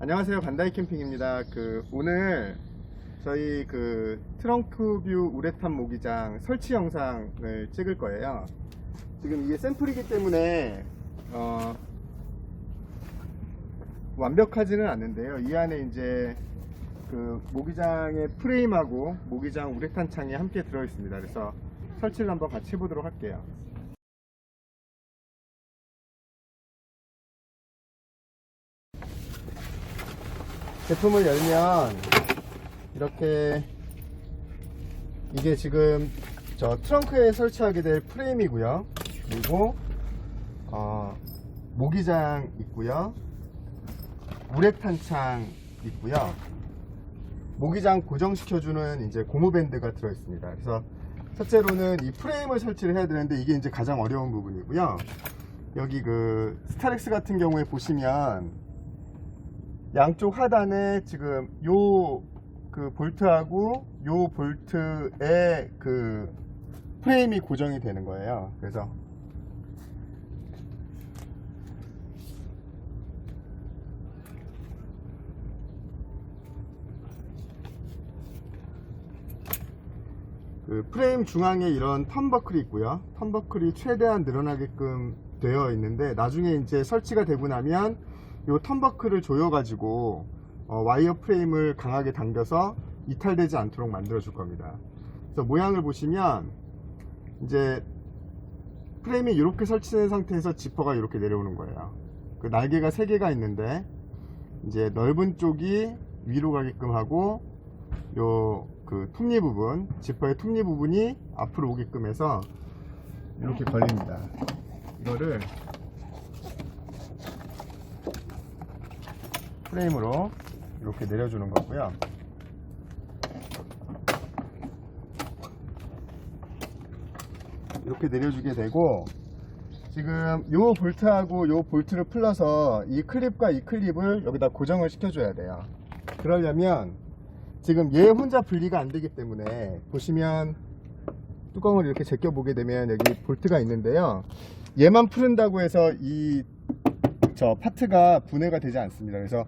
안녕하세요 반다이 캠핑입니다. 그 오늘 저희 그 트렁크 뷰 우레탄 모기장 설치 영상을 찍을 거예요. 지금 이게 샘플이기 때문에 어, 완벽하지는 않는데요. 이 안에 이제 그 모기장의 프레임하고 모기장 우레탄 창이 함께 들어 있습니다. 그래서 설치를 한번 같이 해보도록 할게요. 제품을 열면 이렇게 이게 지금 저 트렁크에 설치하게 될 프레임이고요. 그리고 어, 모기장 있고요. 우레탄창 있고요. 모기장 고정시켜주는 이제 고무밴드가 들어 있습니다. 그래서 첫째로는 이 프레임을 설치를 해야 되는데 이게 이제 가장 어려운 부분이고요. 여기 그 스타렉스 같은 경우에 보시면 양쪽 하단에 지금 요 그 볼트하고 요 볼트에 그 프레임이 고정이 되는 거예요. 그래서 그 프레임 중앙에 이런 턴버클이 있고요. 턴버클이 최대한 늘어나게끔 되어 있는데 나중에 이제 설치가 되고 나면 이 턴버클을 조여가지고 어, 와이어 프레임을 강하게 당겨서 이탈되지 않도록 만들어 줄 겁니다. 그래서 모양을 보시면 이제 프레임이 이렇게 설치된 상태에서 지퍼가 이렇게 내려오는 거예요. 그 날개가 세 개가 있는데 이제 넓은 쪽이 위로 가게끔 하고 요그 톱니 부분 지퍼의 톱니 부분이 앞으로 오게끔 해서 이렇게 걸립니다. 이거를 프레임으로 이렇게 내려주는 거고요. 이렇게 내려주게 되고 지금 요 볼트하고 요 볼트를 풀러서 이 클립과 이 클립을 여기다 고정을 시켜줘야 돼요. 그러려면 지금 얘 혼자 분리가 안 되기 때문에 보시면 뚜껑을 이렇게 제껴 보게 되면 여기 볼트가 있는데요. 얘만 푸른다고 해서 이 저 파트가 분해가 되지 않습니다. 그래서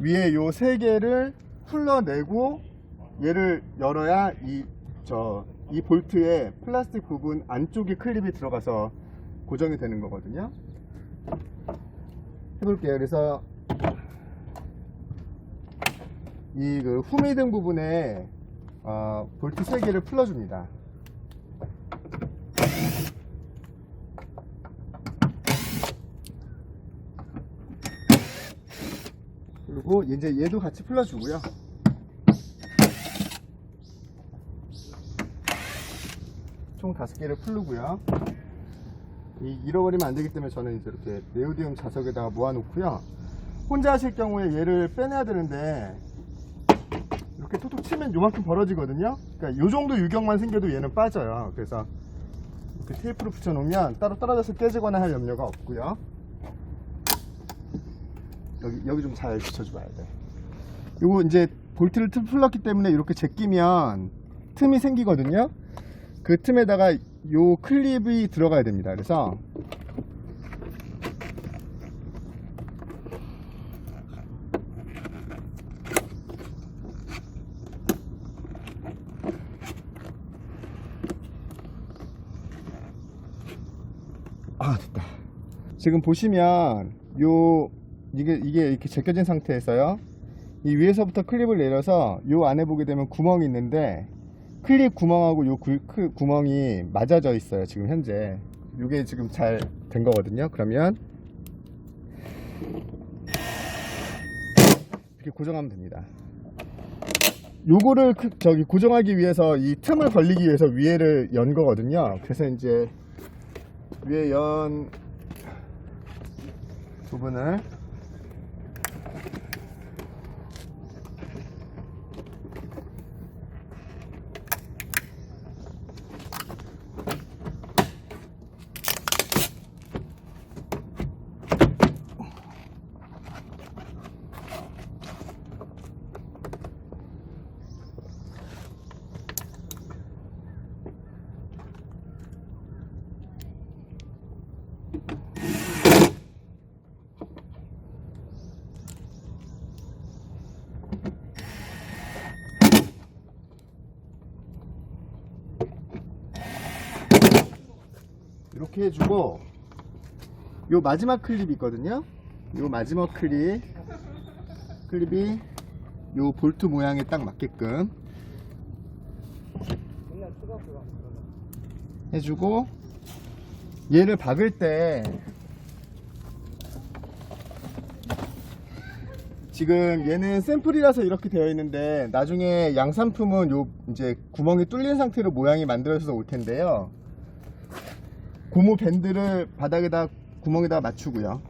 위에 요 세 개를 풀러내고 얘를 열어야 이저이 볼트의 플라스틱 부분 안쪽에 클립이 들어가서 고정이 되는 거거든요. 해볼게요. 그래서 이 그 후미등 부분에 어, 볼트 세 개를 풀어줍니다. 그리고 이제 얘도 같이 풀어주고요. 총 다섯 개를 풀르고요. 이 잃어버리면 안 되기 때문에 저는 이제 이렇게 네오디움 자석에다가 모아놓고요. 혼자 하실 경우에 얘를 빼내야 되는데 이렇게 톡톡 치면 요만큼 벌어지거든요. 그러니까 요 정도 유격만 생겨도 얘는 빠져요. 그래서 테이프로 붙여놓으면 따로 떨어져서 깨지거나 할 염려가 없고요. 여기 여기 좀 잘 붙여줘야 돼. 요거 이제 볼트를 틈 풀렀기 때문에 이렇게 제끼면 틈이 생기거든요. 그 틈에다가 요 클립이 들어가야 됩니다. 그래서 아 됐다. 지금 보시면 요 이게 이게 이렇게 제껴진 상태에서요. 이 위에서부터 클립을 내려서 요 안에 보게 되면 구멍이 있는데 클립 구멍하고 요 구, 크- 구멍이 맞아져 있어요. 지금 현재. 요게 지금 잘 된 거거든요. 그러면 이렇게 고정하면 됩니다. 요거를 그- 저기 고정하기 위해서 이 틈을 벌리기 위해서 위에를 연 거거든요. 그래서 이제 위에 연 부분을 이렇게 해주고 요 마지막 클립 있거든요 요 마지막 클립 클립이 요 볼트 모양에 딱 맞게끔 해주고 얘를 박을 때 지금 얘는 샘플이라서 이렇게 되어 있는데 나중에 양산품은 요 이제 구멍이 뚫린 상태로 모양이 만들어져서 올 텐데요. 고무 밴드를 바닥에다 구멍에다 맞추고요.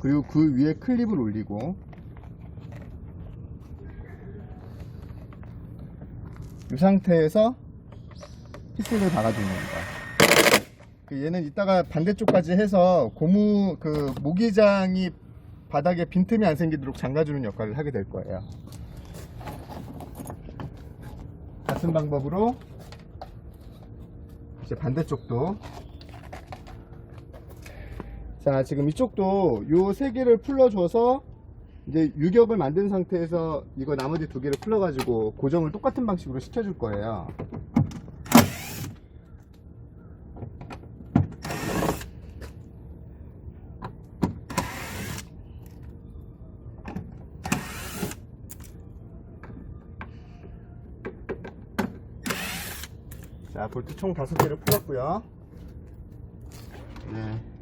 그리고 그 위에 클립을 올리고 이 상태에서 피스를 박아주는 겁니다. 그 얘는 이따가 반대쪽까지 해서 고무 그 모기장이 바닥에 빈틈이 안 생기도록 잠가주는 역할을 하게 될 거예요. 같은 방법으로 이제 반대쪽도 자 지금 이쪽도 요 세 개를 풀러줘서 이제 유격을 만든 상태에서 이거 나머지 두 개를 풀러 가지고 고정을 똑같은 방식으로 시켜줄 거예요. 자, 볼트 총 다섯 개를 풀었고요. 네.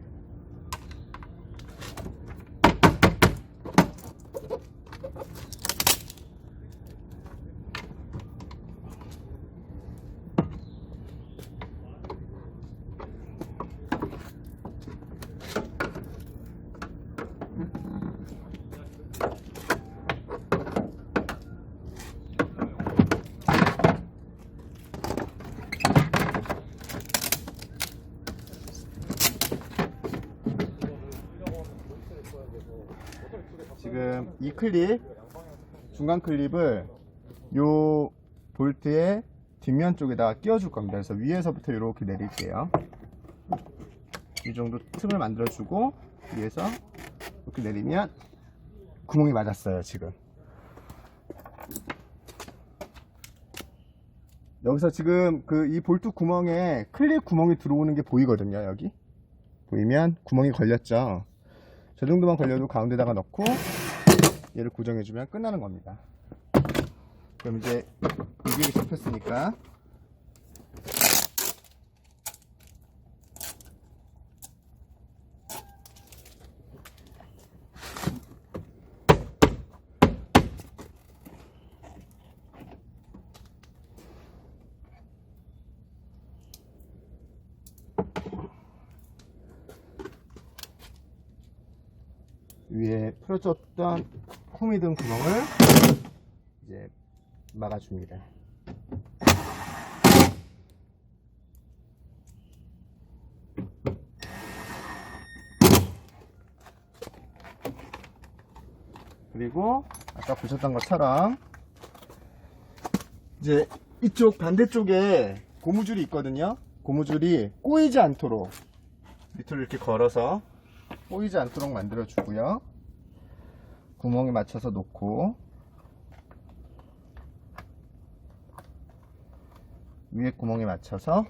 지금 이 클립, 중간 클립을 요 볼트의 뒷면 쪽에다가 끼워줄 겁니다. 그래서 위에서부터 이렇게 내릴게요. 이 정도 틈을 만들어주고 위에서 이렇게 내리면 구멍이 맞았어요, 지금. 여기서 지금 그 이 볼트 구멍에 클립 구멍이 들어오는 게 보이거든요, 여기. 보이면 구멍이 걸렸죠. 저 정도만 걸려도 가운데다가 넣고 얘를 고정해주면 끝나는 겁니다. 그럼 이제 유격이 잡혔으니까 홈이 든 구멍을 이제 막아줍니다. 그리고 아까 보셨던 것처럼 이제 이쪽 반대쪽에 고무줄이 있거든요. 고무줄이 꼬이지 않도록 밑으로 이렇게 걸어서 꼬이지 않도록 만들어 주고요. 구멍에 맞춰서 놓고 위에 구멍에 맞춰서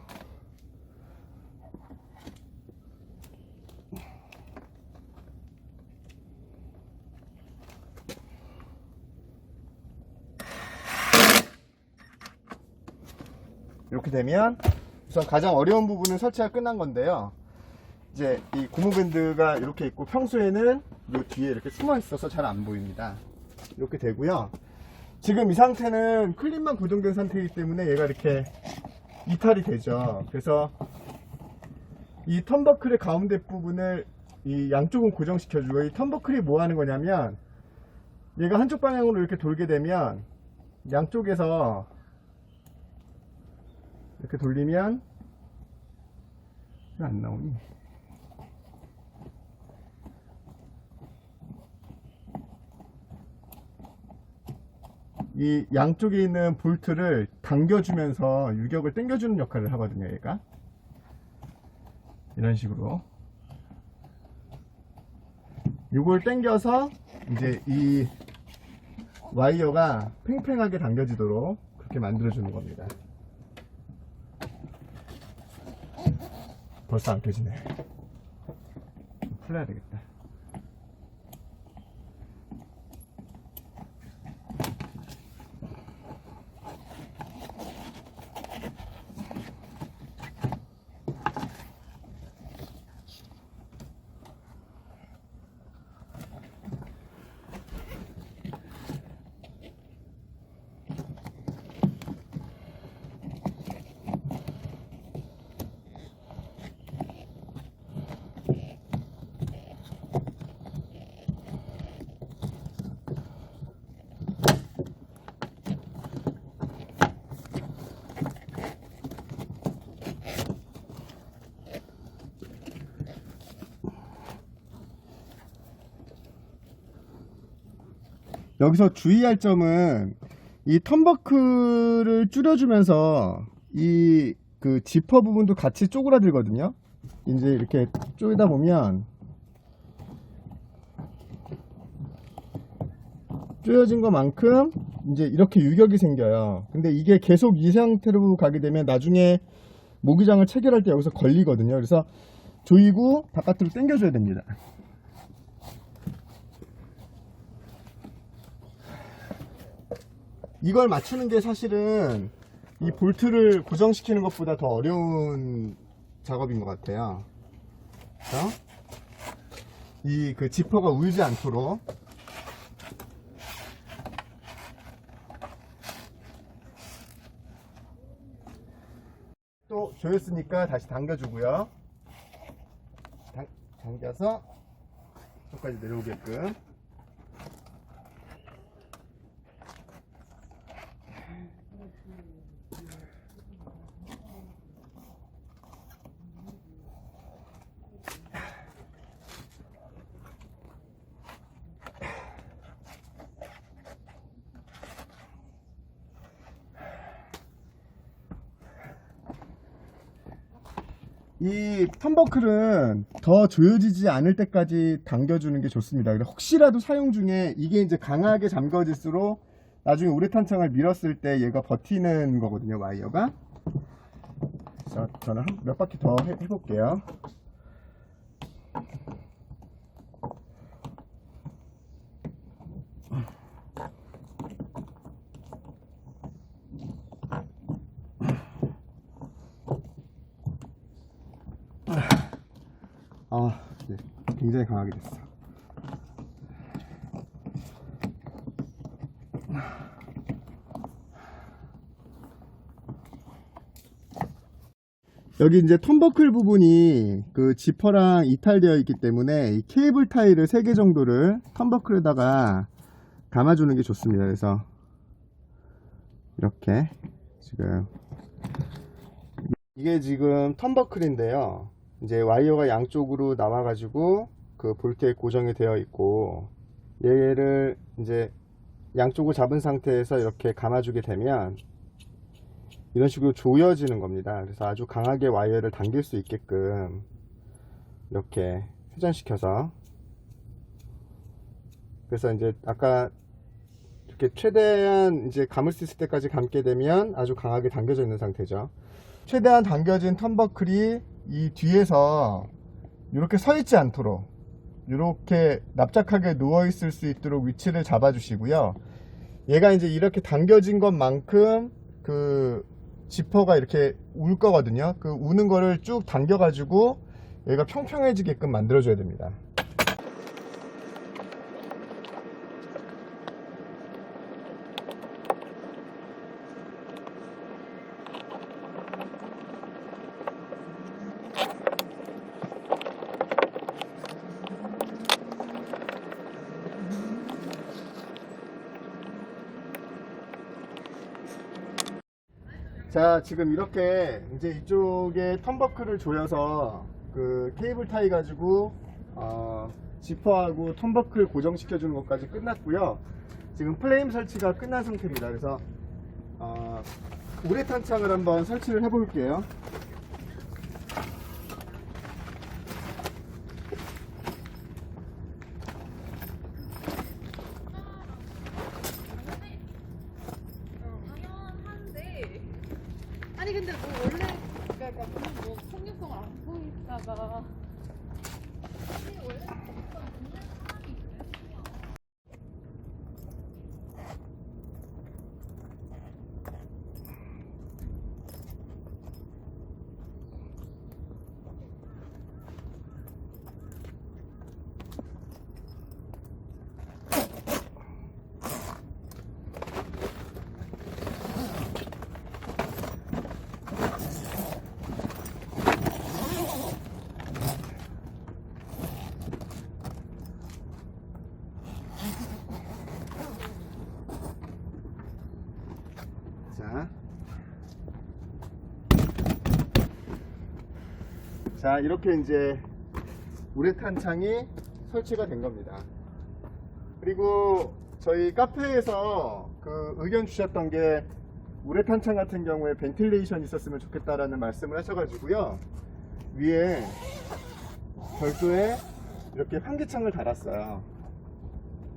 이렇게 되면 우선 가장 어려운 부분은 설치가 끝난 건데요. 이제 이 고무밴드가 이렇게 있고 평소에는 이 뒤에 이렇게 숨어 있어서 잘 안 보입니다. 이렇게 되고요. 지금 이 상태는 클립만 고정된 상태이기 때문에 얘가 이렇게 이탈이 되죠. 그래서 이 턴버클의 가운데 부분을 이 양쪽은 고정시켜주고 이 턴버클이 뭐 하는 거냐면 얘가 한쪽 방향으로 이렇게 돌게 되면 양쪽에서 이렇게 돌리면 왜안 나오니? 이 양쪽에 있는 볼트를 당겨주면서 유격을 당겨주는 역할을 하거든요, 얘가. 이런 식으로. 이걸 당겨서 이제 이 와이어가 팽팽하게 당겨지도록 그렇게 만들어주는 겁니다. 벌써 안 켜지네. 좀 풀어야 되겠다. 여기서 주의할 점은 이 텀버크를 줄여주면서 이 그 지퍼 부분도 같이 쪼그라들거든요. 이제 이렇게 쪼이다 보면 쪼여진 것만큼 이제 이렇게 유격이 생겨요. 근데 이게 계속 이 상태로 가게 되면 나중에 모기장을 체결할 때 여기서 걸리거든요. 그래서 조이고 바깥으로 당겨줘야 됩니다. 이걸 맞추는 게 사실은 이 볼트를 고정시키는 것보다 더 어려운 작업인 것 같아요. 이그 지퍼가 울지 않도록 또 조였으니까 다시 당겨주고요. 당, 당겨서 끝까지 내려오게끔. 이 텀버클은 더 조여지지 않을 때까지 당겨주는 게 좋습니다. 혹시라도 사용 중에 이게 이제 강하게 잠궈질수록 나중에 우레탄창을 밀었을 때 얘가 버티는 거거든요, 와이어가. 그래서 저는 한 몇 바퀴 더 해, 해볼게요. 아, 네. 굉장히 강하게 됐어. 여기 이제 텀버클 부분이 그 지퍼랑 이탈되어 있기 때문에 이 케이블 타일을 3개 정도를 텀버클에다가 감아주는 게 좋습니다. 그래서 이렇게 지금 이게 지금 텀버클인데요. 이제 와이어가 양쪽으로 나와가지고 그 볼트에 고정이 되어 있고 얘를 이제 양쪽을 잡은 상태에서 이렇게 감아주게 되면 이런 식으로 조여지는 겁니다. 그래서 아주 강하게 와이어를 당길 수 있게끔 이렇게 회전시켜서 그래서 이제 아까 이렇게 최대한 이제 감을 수 있을 때까지 감게 되면 아주 강하게 당겨져 있는 상태죠. 최대한 당겨진 텀버클이 이 뒤에서 이렇게 서 있지 않도록 이렇게 납작하게 누워 있을 수 있도록 위치를 잡아 주시고요. 얘가 이제 이렇게 당겨진 것만큼 그 지퍼가 이렇게 울 거거든요. 그 우는 거를 쭉 당겨 가지고 얘가 평평해지게끔 만들어 줘야 됩니다. 자 지금 이렇게 이제 이쪽에 텀버클을 조여서 그 케이블 타이 가지고 어, 지퍼하고 텀버클 고정시켜 주는 것까지 끝났고요. 지금 플레임 설치가 끝난 상태입니다. 그래서 어, 우레탄 창을 한번 설치를 해 볼게요 당연한데 아니 근데 뭐 원래 그러니까 무슨 뭐 폭력성을 안 보인다 있습니다. 자, 이렇게 이제 우레탄 창이 설치가 된 겁니다. 그리고 저희 카페에서 그 의견 주셨던 게 우레탄 창 같은 경우에 벤틸레이션 있었으면 좋겠다라는 말씀을 하셔가지고요. 위에 별도의 이렇게 환기창을 달았어요.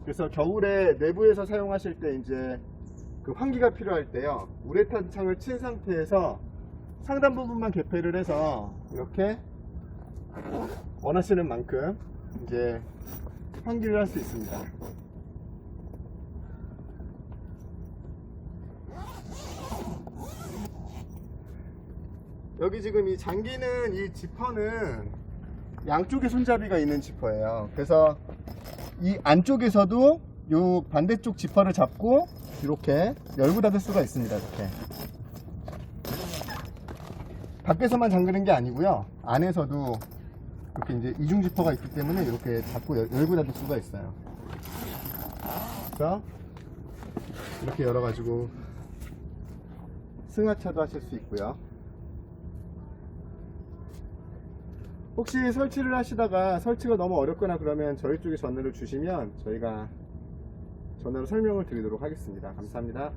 그래서 겨울에 내부에서 사용하실 때 이제 그 환기가 필요할 때요. 우레탄 창을 친 상태에서 상단 부분만 개폐를 해서 이렇게 원하시는 만큼 이제 환기를 할 수 있습니다. 여기 지금 이 잠기는 이 지퍼는 양쪽에 손잡이가 있는 지퍼예요. 그래서 이 안쪽에서도 요 반대쪽 지퍼를 잡고 이렇게 열고 닫을 수가 있습니다. 이렇게. 밖에서만 잠그는 게 아니고요. 안에서도 이렇게 이제 이중 지퍼가 있기 때문에 이렇게 닫고 열- 열고 닫을 수가 있어요. 그래서 이렇게 열어가지고 승하차도 하실 수 있고요. 혹시 설치를 하시다가 설치가 너무 어렵거나 그러면 저희 쪽에 전화를 주시면 저희가 전화로 설명을 드리도록 하겠습니다. 감사합니다.